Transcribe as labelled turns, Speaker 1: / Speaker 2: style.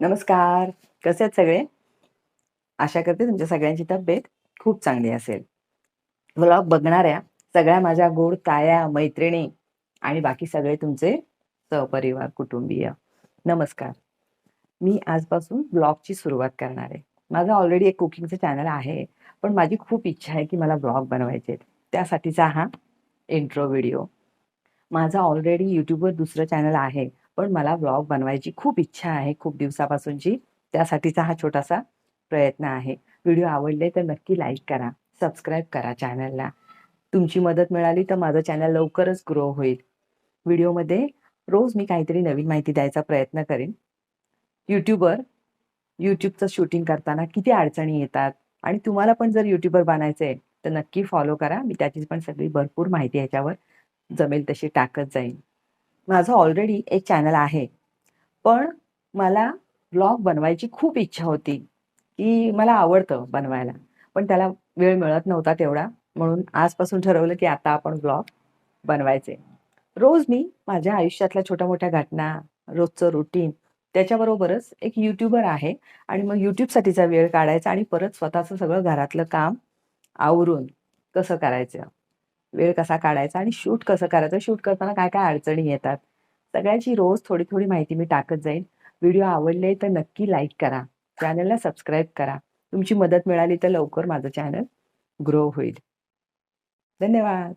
Speaker 1: नमस्कार. कसे आहेत सगळे? आशा करते तुमच्या सगळ्यांची तब्येत खूप चांगली असेल. व्लॉग बघणाऱ्या सगळ्या माझ्या गोड ताया मैत्रिणी आणि बाकी सगळे तुमचे सहपरिवार कुटुंबीय नमस्कार. मी आजपासून ब्लॉगची सुरुवात करणार आहे. माझं ऑलरेडी एक कुकिंगचं चॅनल आहे पण माझी खूप इच्छा आहे की मला ब्लॉग बनवायचे आहेत. त्यासाठीचा हा इंट्रो व्हिडिओ माझा ऑलरेडी यूट्यूबवर दुसरं चॅनल आहे पण मला ब्लॉग बनवायची खूप इच्छा आहे खूप दिवसापासूनची. त्यासाठीचा हा छोटासा प्रयत्न आहे. व्हिडिओ आवडले तर नक्की लाईक करा सबस्क्राईब करा चॅनलला तुमची मदत मिळाली तर माझं चॅनल लवकरच ग्रो होईल. व्हिडिओमध्ये रोज मी काहीतरी नवीन माहिती द्यायचा प्रयत्न करेन. यूट्यूबर यूट्यूबचं शूटिंग करताना किती अडचणी येतात आणि तुम्हाला पण जर यूट्यूबर बनायचं आहे तर नक्की फॉलो करा. मी त्याची पण सगळी भरपूर माहिती ह्याच्यावर जमेल तशी टाकत जाईन. माझं ऑलरेडी एक चॅनल आहे. पण मला ब्लॉग बनवायची खूप इच्छा होती की मला आवडतं बनवायला. पण त्याला वेळ मिळत नव्हता तेवढा. म्हणून आजपासून ठरवलं की आता आपण ब्लॉग बनवायचे. रोज मी माझ्या आयुष्यातल्या छोट्या मोठ्या घटना रोजचं रुटीन त्याच्याबरोबरच एक यूट्यूबर आहे आणि मग यूट्यूबसाठीचा वेळ काढायचा आणि परत स्वतःचं सगळं घरातलं काम आवरून कसं करायचं? वेळ कसा काढायचा आणि शूट कसं करायचं? शूट करताना काय काय अडचणी येतात? सगळ्याची रोज थोडी थोडी माहिती मी टाकत जाईन. व्हिडिओ आवडले तर नक्की लाईक करा. चॅनलला सबस्क्राईब करा. तुमची मदत मिळाली तर लवकर माझं चॅनल ग्रो होईल. धन्यवाद.